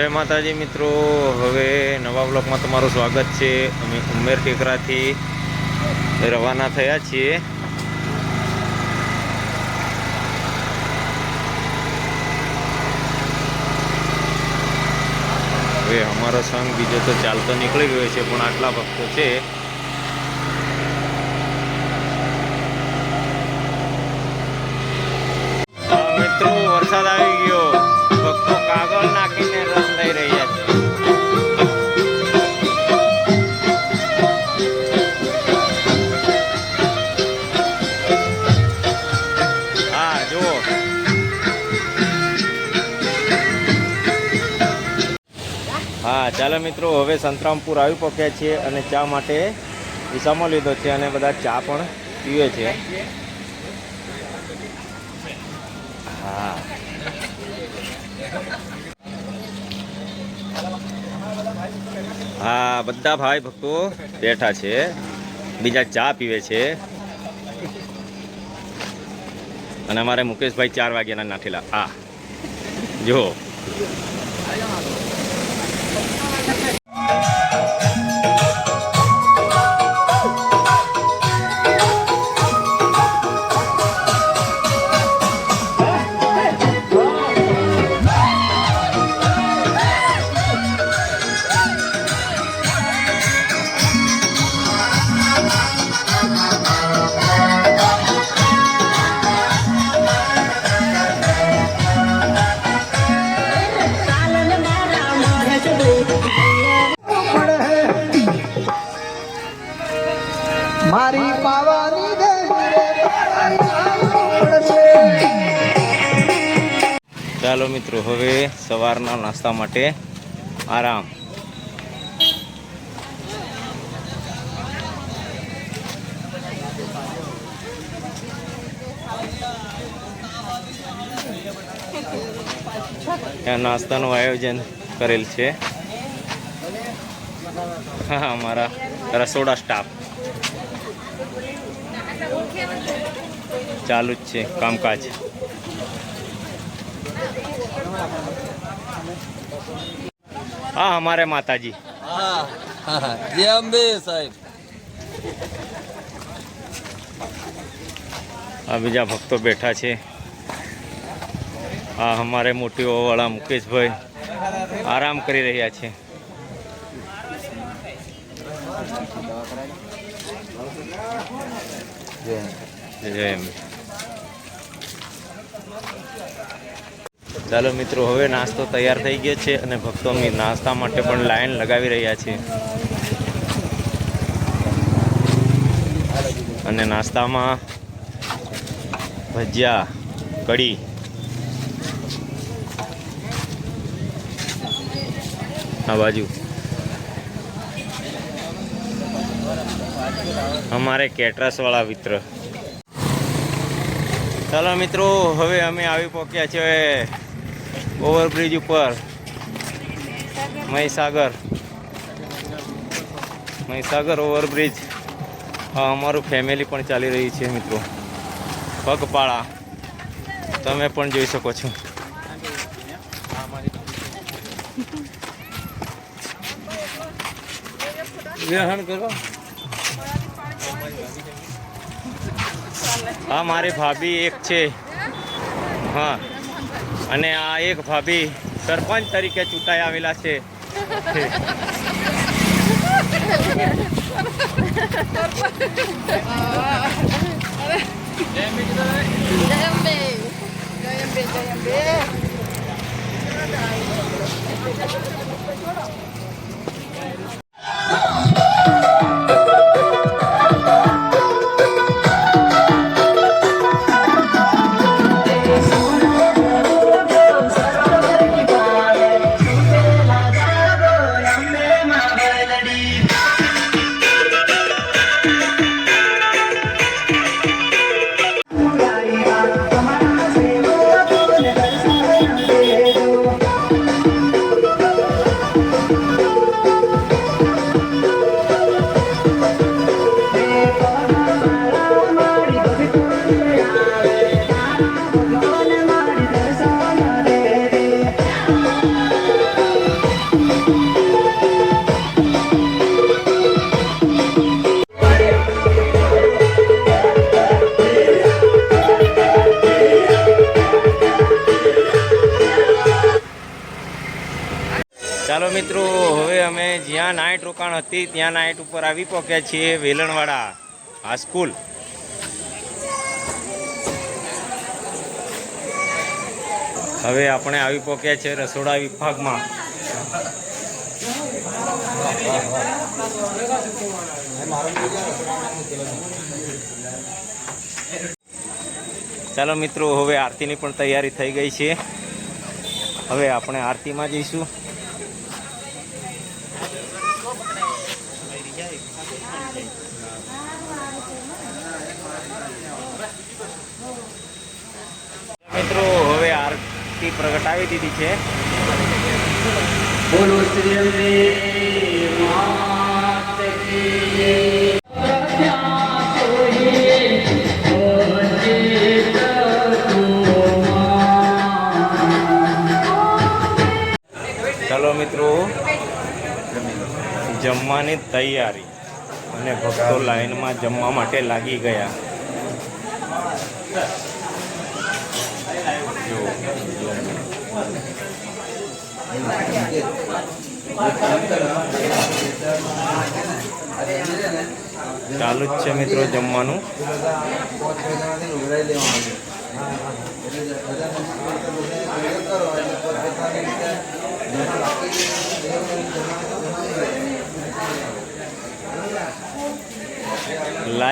જય માતાજી મિત્રો. હવે નવા બ્લોકમાં તમારું સ્વાગત છે. અમે ઉમેર ટેકરાથી રવાના થયા છીએ. હવે અમારો સંઘ બીજો તો ચાલતો નીકળી ગયો છે, પણ આટલા ભક્તો છે. મિત્રો, વરસાદ આવી મિત્રો, હવે સંતરામપુર આવી પહોંચ્યા છીએ અને ચા માટે વિસામો લીધો છે અને બધા ચા પણ પીવે છે. હા. હા, બધા ભાઈ ભક્તો બેઠા છે. બીજા ચા પીવે છે. અને અમારે મુકેશભાઈ ચાર વાગ્યાના નાખેલા હા. જો ચાલો મિત્રો હવે સવારના નાસ્તા માટે આરામ. નાસ્તાનું આયોજન કરેલ છે. અમારા રસોડા સ્ટાફ ચાલુ જ છે કામકાજ. હા અમારે માતાજી. જય અંબે સાહેબ. આ બીજા ભક્તો બેઠા છે. આ અમારે મોટી વાળા મુકેશભાઈ આરામ કરી રહ્યા છે. ચાલો મિત્રો, હવે નાસ્તો તૈયાર થઈ ગયો છે અને ભક્તો નાસ્તા માટે પણ લાઈન લગાવી રહ્યા છે અને નાસ્તામાં ભજીયા, કઢી. આ બાજુ. અમારે કેટરસ વાળા મિત્ર. ચાલો મિત્રો, હવે અમે આવી પહોંચ્યા છે ઓવરબ્રિજ ઉપર. મહીસાગર. મહીસાગર ઓવરબ્રિજ. અમારું ફેમિલી પણ ચાલી રહી છે મિત્રો. પગપાળા. તમે પણ જોઈ શકો છો. ગ્રહણ આ મારી ભાભી એક છે હા અને આ એક ભાભી સરપંચ તરીકે ચૂંટાઈ આવેલા છે. Jayambe, Jayambe. મિત્રો, હવે અમે જ્યાં નાઇટ રોકાણ હતી ત્યાં નાઇટ ઉપર આવી પહોંચ્યા છીએ વેલણવાડા હાઈસ્કૂલ હવે આપણે આવી પહોંચ્યા છે રસોડા વિભાગમાં. ચાલો મિત્રો, હવે આરતીની પણ તૈયારી થઈ ગઈ છે. હવે આપણે આરતીમાં જઈશું. મિત્રો હવે આરતી પ્રગટાવી દીધી છે. બોલો શ્રી માત કી ચાલો મિત્રો જમવાની તૈયારી. અને ભક્તો લાઈનમાં જમવા માટે લાગી ગયા. ચાલુ જ છે મિત્રો જમવાનું.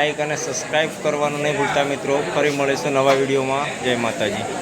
લાઈક અને સબસ્ક્રાઈબ કરવાનું નહીં ભૂલતા મિત્રો. ફરી મળીશું નવા વિડીયોમાં. જય માતાજી.